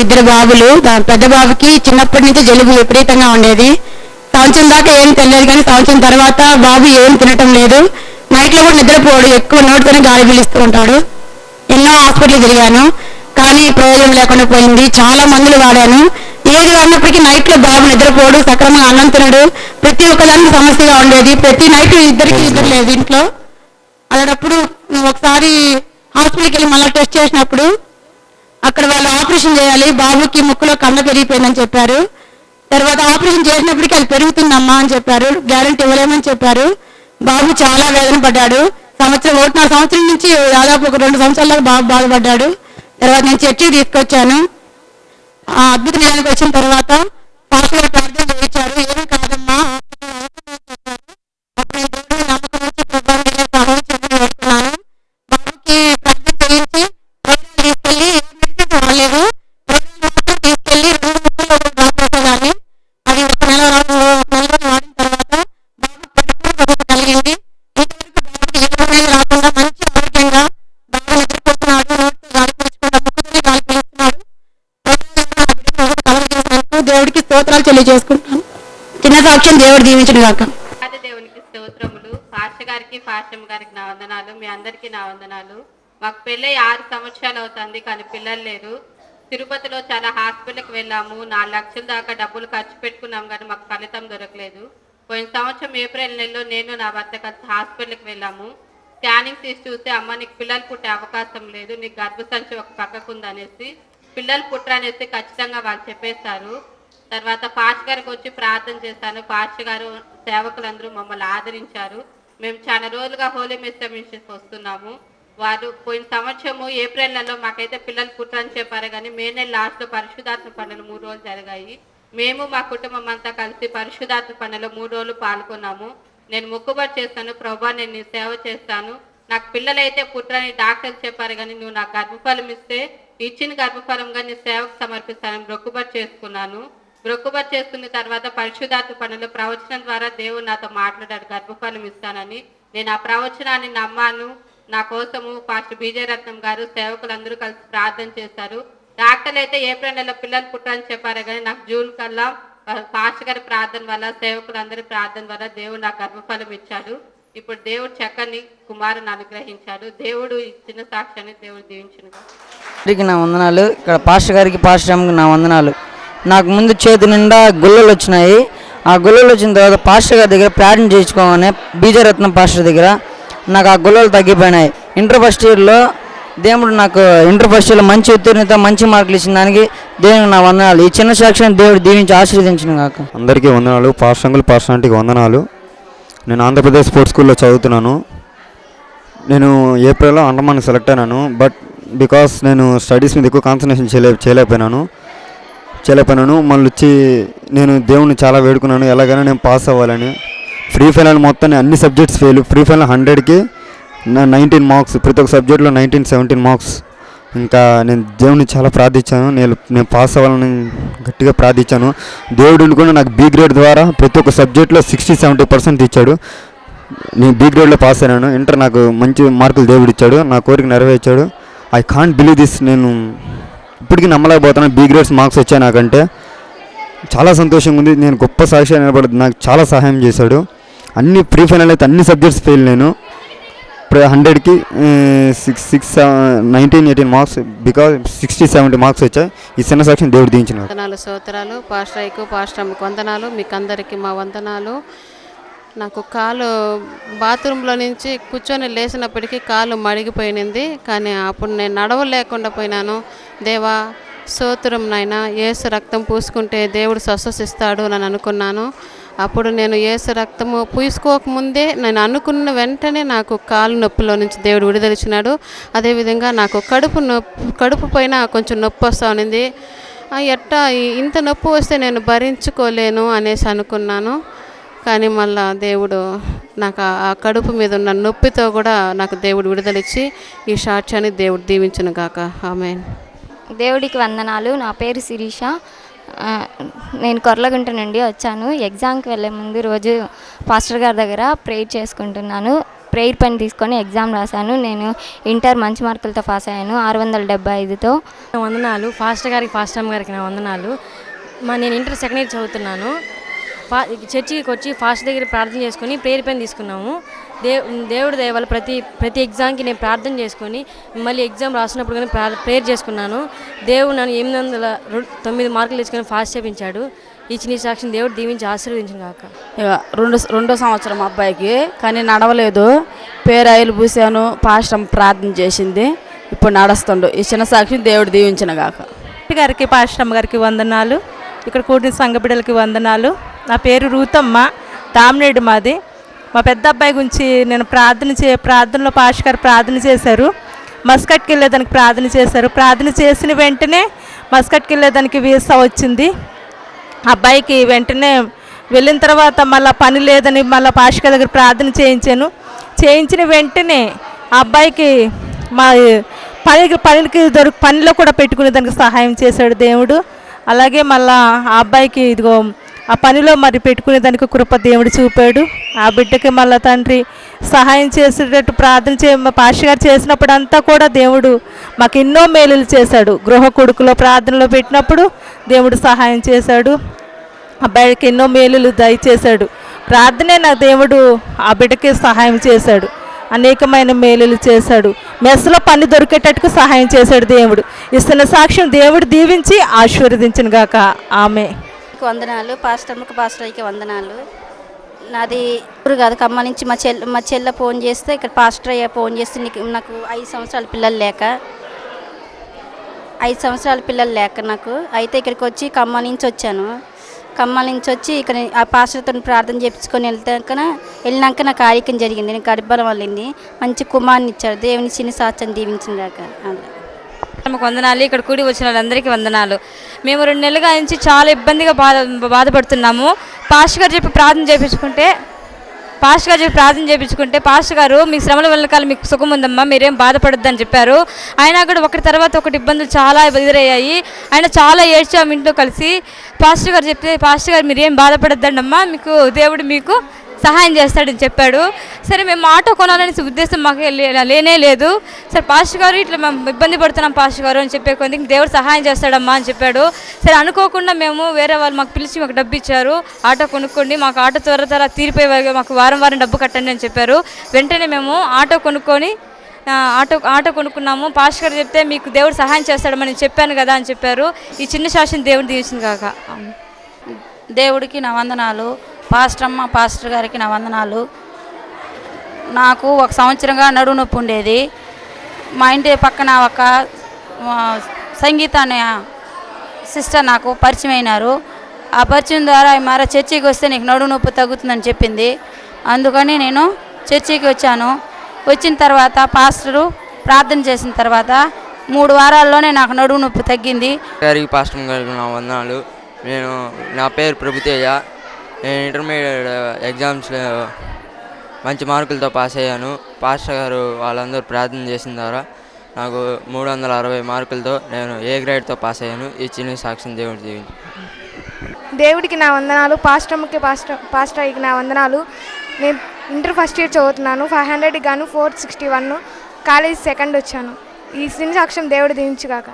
ఇద్దరు బాబులు పెద్ద బాబుకి చిన్నప్పటి నుంచి జలుబు విపరీతంగా ఉండేది. సంవత్సరం దాకా ఏం తెలియదు కానీ సంవత్సరం తర్వాత బాబు ఏం తినటం లేదు. నైట్లో కూడా నిద్రపోడు ఎక్కువ నోటితోనే గాలి పీలుస్తూ ఉంటాడు. ఎన్నో హాస్పిటల్ తిరిగాను. కానీ ప్రయోజనం లేకుండా పోయింది. చాలా మందులు వాడాను. ఏది వాడినప్పటికీ నైట్లో బాబు నిద్రపోడు సక్రమంగా అన్నం తినడు. ప్రతి ఒక్కదానికి సమస్యగా ఉండేది. ప్రతి నైట్ ఇద్దరికి ఇద్దరు లేదు ఇంట్లో. అలాంటప్పుడు ఒకసారి హాస్పిటల్కి వెళ్ళి మళ్ళీ టెస్ట్ చేసినప్పుడు అక్కడ వాళ్ళు ఆపరేషన్ చేయాలి బాబుకి ముక్కులో కండ పెరిగిపోయిందని చెప్పారు. తర్వాత ఆపరేషన్ చేసినప్పటికీ అది పెరుగుతుందమ్మా అని చెప్పారు. గ్యారంటీ ఇవ్వలేమని చెప్పారు. బాబు చాలా వేదన పడ్డాడు. సంవత్సరం ఒకటిన్నర సంవత్సరం నుంచి దాదాపు ఒక రెండు సంవత్సరాలకు బాబు బాధపడ్డాడు. తర్వాత నేను చర్చికి తీసుకొచ్చాను. ఆ అద్భుత నిలయానికి వచ్చిన తర్వాత పాస్టర్ ప్రార్థన దీవించడు దేవునికి స్తోత్రములు. పాష గారికి పాస్టమ్ గారికి నా వందనాలు. మీ అందరికీ నా వందనాలు. మాకు పెళ్ళై ఆరు సంవత్సరాలు అవుతుంది కానీ పిల్లలు లేరు. తిరుపతిలో చాలా హాస్పిటల్కి వెళ్ళాము. నాలుగు లక్షల దాకా డబ్బులు ఖర్చు పెట్టుకున్నాం కానీ మాకు ఫలితం దొరకలేదు. పోయిన సంవత్సరం ఏప్రిల్ నెలలో నేను నా భర్త కలిసి హాస్పిటల్కి వెళ్ళాము. స్కానింగ్ తీసి చూస్తే అమ్మ నీకు పిల్లలు పుట్టే అవకాశం లేదు. నీకు గర్భసంచి ఒక పక్కకు ఉందనేసి పిల్లలు పుట్టరనేసి ఖచ్చితంగా వాళ్ళు చెప్పేశారు తర్వాత పాస్ట్ గారికి వచ్చి ప్రార్థన చేశాను పాస్ట్ గారు సేవకులందరూ మమ్మల్ని ఆదరించారు. మేము చాలా రోజులుగా హోలీ మిస్టర్ మిషన్స్ వస్తున్నాము. వారు పోయిన సంవత్సరము ఏప్రిల్ నెలలో మాకైతే పిల్లలు పుట్టని చెప్పారు కానీ మే నెల లాస్ట్లో పరిశుధాత్మ పండుగలు మూడు రోజులు జరిగాయి. మేము మా కుటుంబం అంతా కలిసి పరిశుధాత్మ పండుగలో మూడు రోజులు పాల్గొన్నాము. నేను మొక్కుబడి చేస్తాను. ప్రభా నేను నీ సేవ చేస్తాను. నాకు పిల్లలైతే పుట్టని డాక్టర్లు చెప్పారు కానీ నువ్వు నాకు గర్భఫలం ఇస్తే ఇచ్చిన గర్భఫలంగా నీ సేవకు సమర్పిస్తానని మొక్కుబడి చేసుకున్నాను. మొక్కుబడి చేసుకున్న తర్వాత పరిశుధాత్మ పనులు ప్రవచనం ద్వారా దేవుడు నాతో మాట్లాడాడు గర్భఫలం ఇస్తానని. నేను ఆ ప్రవచనాన్ని నమ్మాను. నా కోసము ఫాస్ట్ బీజే రత్నం గారు సేవకులందరూ కలిసి ప్రార్థన చేశారు. డాక్టర్లు అయితే ఏప్రిల్ నెలలో పిల్లలు పుట్టారని చెప్పారు కానీ నాకు జూన్ కల్లా ఆ, గారి ప్రార్థన వల్ల సేవకులందరి ప్రార్థన వల్ల దేవుడు నాకు గర్భఫలం ఇచ్చాడు. ఇప్పుడు దేవుడు చక్కని కుమారుని అనుగ్రహించాడు. దేవుడు ఇచ్చిన సాక్ష్యాన్ని దేవుడు దీవించిన నా వందనాలు. ఇక్కడ పాస్టర్ గారికి పాస్టర్ నా వందనాలు. నాకు ముందు చేతి నిండా గుల్లలు వచ్చినాయి. ఆ గుల్లలు వచ్చిన తర్వాత పాస్టర్ గారి దగ్గర ప్రార్థన చేయించుకోగానే బీజరత్నం పాస్టర్ దగ్గర నాకు ఆ గుల్లలు తగ్గిపోయినాయి. ఇంటర్ ఫస్ట్ ఇయర్లో దేవుడు నాకు ఇంటర్ ఫస్ట్ ఇయర్లో మంచి ఉత్తీర్ణత మంచి మార్కులు ఇచ్చిన దానికి దేవునికి నా వందనాలు. ఈ చిన్న సాక్ష్యాన్ని దేవుడు దీవించి ఆశీర్వదించిన కాక అందరికీ వందనాలు. పాస్టర్ అంకుల్ వందనాలు. నేను ఆంధ్రప్రదేశ్ స్పోర్ట్స్ స్కూల్లో చదువుతున్నాను. నేను ఏప్రిల్లో అండమాన్ సెలెక్ట్ అయినాను. బట్ బికాస్ నేను స్టడీస్ మీద ఎక్కువ కాన్సన్ట్రేషన్ చేయలే చేయలేకపోయినాను. చేయలేకపోయినాను మళ్ళీ వచ్చి నేను దేవుణ్ణి చాలా వేడుకున్నాను. ఎలాగైనా నేను పాస్ అవ్వాలని. ఫ్రీ ఫైల్ మొత్తం అన్ని సబ్జెక్ట్స్ ఫెయిల్. ఫ్రీ ఫైల్ హండ్రెడ్కి నా నైన్టీన్ మార్క్స్. ప్రతి ఒక్క సబ్జెక్ట్లో నైన్టీన్ సెవెంటీన్ మార్క్స్. ఇంకా నేను దేవుని చాలా ప్రార్థించాను. నేను నేను పాస్ అవ్వాలని గట్టిగా ప్రార్థించాను. దేవుడు కూడా నాకు బీ గ్రేడ్ ద్వారా ప్రతి ఒక్క సబ్జెక్ట్లో సిక్స్టీ సెవెంటీ పర్సెంట్ ఇచ్చాడు. నేను బీ గ్రేడ్లో పాస్ అయినాను. ఇంటర్ నాకు మంచి మార్కులు దేవుడు ఇచ్చాడు నా కోరిక నెరవేర్చాడు. ఐ కాంట్ బిలీవ్ దిస్ నేను ఇప్పటికీ నమ్మలేకపోతున్నాను. బీ గ్రేడ్స్ మార్క్స్ వచ్చాయి నాకంటే. చాలా సంతోషంగా ఉంది. నేను గొప్ప సాక్షి నిలబడి నాకు చాలా సహాయం చేశాడు. అన్ని ప్రీ ఫైనల్ అయితే అన్ని సబ్జెక్ట్స్ ఫెయిల్ నేను. హండ్రెడ్కి six six nineteen eighteen marks because sixty seventy marks వచ్చాయి. ఈ చిన్న సాక్ష్యం దేవుడు దించిన వందనాలు స్తోత్రాలు పాస్టర్ ఐకు పాస్టర్ వందనాలు. మీకు అందరికీ మా వందనాలు. నాకు కాలు బాత్రూంలో నుంచి కూర్చొని లేచినప్పటికీ కాలు మడిగిపోయినది. కానీ అప్పుడు నేను నడవలేకుండా పోయినాను. దేవా సోతురం నాయన. ఏసు రక్తం పూసుకుంటే దేవుడు స్వశ్వసిస్తాడు అని అనుకున్నాను. అప్పుడు నేను ఏసు రక్తము పూసుకోకముందే నేను అనుకున్న వెంటనే నాకు కాలు నొప్పిలో నుంచి దేవుడు విడుదలిచ్చినాడు అదేవిధంగా నాకు కడుపు నొప్పి కడుపు పైన కొంచెం నొప్పి వస్తూ ఉన్నింది. ఎట్టా ఇంత నొప్పి వస్తే నేను భరించుకోలేను అనేసి అనుకున్నాను. కానీ మళ్ళా దేవుడు నాకు ఆ- కడుపు మీద ఉన్న నొప్పితో కూడా నాకు దేవుడు విడుదలిచ్చి ఈ సాక్ష్యాన్ని దేవుడు దీవించును గాక. ఆమెన్. దేవుడికి వందనాలు. నా పేరు శిరీష. నేను కొర్లగుంట నుండి వచ్చాను. ఎగ్జామ్కి వెళ్ళే ముందు రోజు పాస్టర్ గారి దగ్గర ప్రేయర్ చేసుకుంటున్నాను. ప్రే ప్రేయర్ పని తీసుకొని ఎగ్జామ్ రాశాను. నేను ఇంటర్ మంచి మార్కులతో పాస్ అయ్యాను. ఆరు వందల డెబ్బై ఐదుతో. నా వందనాలు. ఫాస్టర్ గారికి ఫాస్ట్ అమ్మ గారికి నా వందనాలు. మా నేను ఇంటర్ సెకండ్ ఇయర్ చదువుతున్నాను. ఫా చర్చికి వచ్చి ఫాస్ట్ దగ్గర ప్రార్థన చేసుకొని ప్రేయర్ పెన్ తీసుకున్నాము. దే దేవుడి దయ వల్ల ప్రతి ప్రతి ఎగ్జామ్కి నేను ప్రార్థన చేసుకొని మళ్ళీ ఎగ్జామ్ రాసినప్పుడు కానీ ప్రా ప్రేయర్ చేసుకున్నాను. దేవుడు నన్ను ఎనిమిది వందల తొమ్మిది మార్కులు తీసుకొని ఫాస్ట్ చేపించాడు. ఇచ్చిన సాక్షిని దేవుడు దీవించి ఆశీర్వదించిన కాక ఇక రెండు రెండో సంవత్సరం అబ్బాయికి కానీ నడవలేదు. పేరాయిలు పూసాను పాస్టమ్ ప్రార్థన చేసింది. ఇప్పుడు నడుస్తుండు. ఈ చిన్న సాక్షిని దేవుడు దీవించిన గాక. గారికి పాశ్రమ గారికి వందనాలు. ఇక్కడ కూడిన సంఘబిడ్డలకి వందనాలు. నా పేరు రూతమ్మ దామినేడు మాది. మా పెద్ద అబ్బాయి గురించి నేను ప్రార్థన చే ప్రార్థనలో పాష గారు ప్రార్థన చేశారు. మస్కట్కి వెళ్ళేదానికి ప్రార్థన చేశారు. ప్రార్థన చేసిన వెంటనే మస్కట్కి వెళ్ళేదానికి వీసా వచ్చింది. అబ్బాయికి వెంటనే వెళ్ళిన తర్వాత మళ్ళీ పని లేదని మళ్ళీ పాషిక దగ్గర ప్రార్థన చేయించాను. చేయించిన వెంటనే ఆ అబ్బాయికి మా పనికి పనికి దొరికి పనిలో కూడా పెట్టుకునే దానికి సహాయం చేశాడు దేవుడు. అలాగే మళ్ళా ఆ అబ్బాయికి ఇదిగో ఆ పనిలో మరి పెట్టుకునే దానికి కృప దేవుడు చూపాడు. ఆ బిడ్డకి మళ్ళా తండ్రి సహాయం చేసేటట్టు ప్రార్థన చే పాష గారు చేసినప్పుడంతా కూడా దేవుడు మాకు ఎన్నో మేలులు చేశాడు. గృహ కొడుకులో ప్రార్థనలో పెట్టినప్పుడు దేవుడు సహాయం చేశాడు. అబ్బాయికి ఎన్నో మేలులు దయచేశాడు. ప్రార్థనే నా దేవుడు ఆ బిడ్డకి సహాయం చేశాడు. అనేకమైన మేలులు చేశాడు. మెస్సులో పని దొరికేటట్టుకు సహాయం చేశాడు దేవుడు. ఇస్తున్న సాక్ష్యం దేవుడు దీవించి ఆశీర్వదించిన గాక. ఆమె. వందనాలు. పాస్టర్కి పాస్టర్కి వందనాలు. నాది ఇప్పుడు కాదు ఖమ్మం నుంచి మా చెల్ల మా చెల్ల ఫోన్ చేస్తే ఇక్కడ పాస్టర్ అయ్యా ఫోన్ చేస్తే నీకు నాకు ఐదు సంవత్సరాల పిల్లలు లేక. ఐదు సంవత్సరాల పిల్లలు లేక నాకు. అయితే ఇక్కడికి వచ్చి ఖమ్మం నుంచి వచ్చాను. ఖమ్మం నుంచి వచ్చి ఇక్కడ ఆ పాస్టర్తో ప్రార్థన చేయించుకొని వెళ్తాక వెళ్ళినాక నాకు ఆరోగ్యం జరిగింది. నేను గర్భం వెళ్ళింది. మంచి కుమార్ని ఇచ్చారు దేవుని చిన్న సాత్యం దీవించింది దాకా. మాకు వందనాలు. ఇక్కడ కూడి వచ్చిన వాళ్ళందరికీ వందనాలు. మేము రెండు నెలలుగా నుంచి చాలా ఇబ్బందిగా బాధ బాధపడుతున్నాము. పాస్టర్ గారు చెప్పి ప్రార్థన చేయించుకుంటే పాస్ట్ గారు చెప్పి ప్రార్థన చేయించుకుంటే పాస్టర్ గారు మీ శ్రమల వెనకాల మీకు సుఖం ఉందమ్మా మీరేం బాధపడొద్దని చెప్పారు. అయినా కూడా ఒకటి తర్వాత ఒకటి ఇబ్బందులు చాలా ఎదురయ్యాయి ఆయన చాలా ఏడ్చాము ఇంట్లో కలిసి. పాస్టర్ గారు చెప్తే పాస్టర్ గారు మీరేం బాధపడొద్దండి అమ్మా మీకు దేవుడు మీకు సహాయం చేస్తాడని చెప్పాడు. సరే మేము ఆటో కొనాలనే ఉద్దేశం మాకు లే- లేనే లేదు. సరే పాస్టర్ గారు ఇట్లా మేము ఇబ్బంది పడుతున్నాం పాస్టర్ గారు అని చెప్పే కొద్ది దేవుడు సహాయం చేస్తాడమ్మా అని చెప్పాడు. సరే అనుకోకుండా మేము వేరే వాళ్ళు మాకు పిలిచి మాకు డబ్బు ఇచ్చారు. ఆటో కొనుక్కోండి మాకు ఆటో త్వర త్వర తీరిపోయే మాకు వారం వారం డబ్బు కట్టండి అని చెప్పారు. వెంటనే మేము ఆటో కొనుక్కొని ఆటో ఆటో కొనుక్కున్నాము. పాస్టర్ గారు చెప్తే మీకు దేవుడు సహాయం చేస్తాడమని చెప్పాను కదా అని చెప్పారు. ఈ చిన్న శాసన దేవుడు దీవించింది కాక. దేవుడికి నా వందనాలు. పాస్టర్ అమ్మ పాస్టర్ గారికి నా వందనాలు. నాకు ఒక సంవత్సరంగా నడు నొప్పి ఉండేది. మా ఇంటి పక్కన ఒక సంగీత అనే సిస్టర్ నాకు పరిచయం అయినారు. ఆ పరిచయం ద్వారా మర చర్చికి వస్తే నీకు నడు నొప్పి తగ్గుతుందని చెప్పింది. అందుకని నేను చర్చికి వచ్చాను. వచ్చిన తర్వాత పాస్టరు ప్రార్థన చేసిన తర్వాత మూడు వారాల్లోనే నాకు నడువు నొప్పి తగ్గింది. గారికి పాస్టర్ గారికి నా వందనాలు. నేను నా పేరు ప్రభుతేజ. ఇంటర్మీడియట్ ఎగ్జామ్స్లో మంచి మార్కులతో పాస్ అయ్యాను. పాస్టర్ గారు వాళ్ళందరూ ప్రార్థన చేసిన ద్వారా నాకు మూడు వందల అరవై మార్కులతో నేను ఏ గ్రేడ్తో పాస్ అయ్యాను. ఈ చిన్న సాక్ష్యం దేవుడి దీవించి. దేవుడికి నా వందనాలు పాస్టర్కి పాస్టర్ పాస్టర్కి నా వందనాలు. నేను ఇంటర్ ఫస్ట్ ఇయర్ చదువుతున్నాను. ఫైవ్ హండ్రెడ్కి గాను four sixty one college second వచ్చాను. ఈ సిని సాక్ష్యం దేవుడు దీవించుగాక.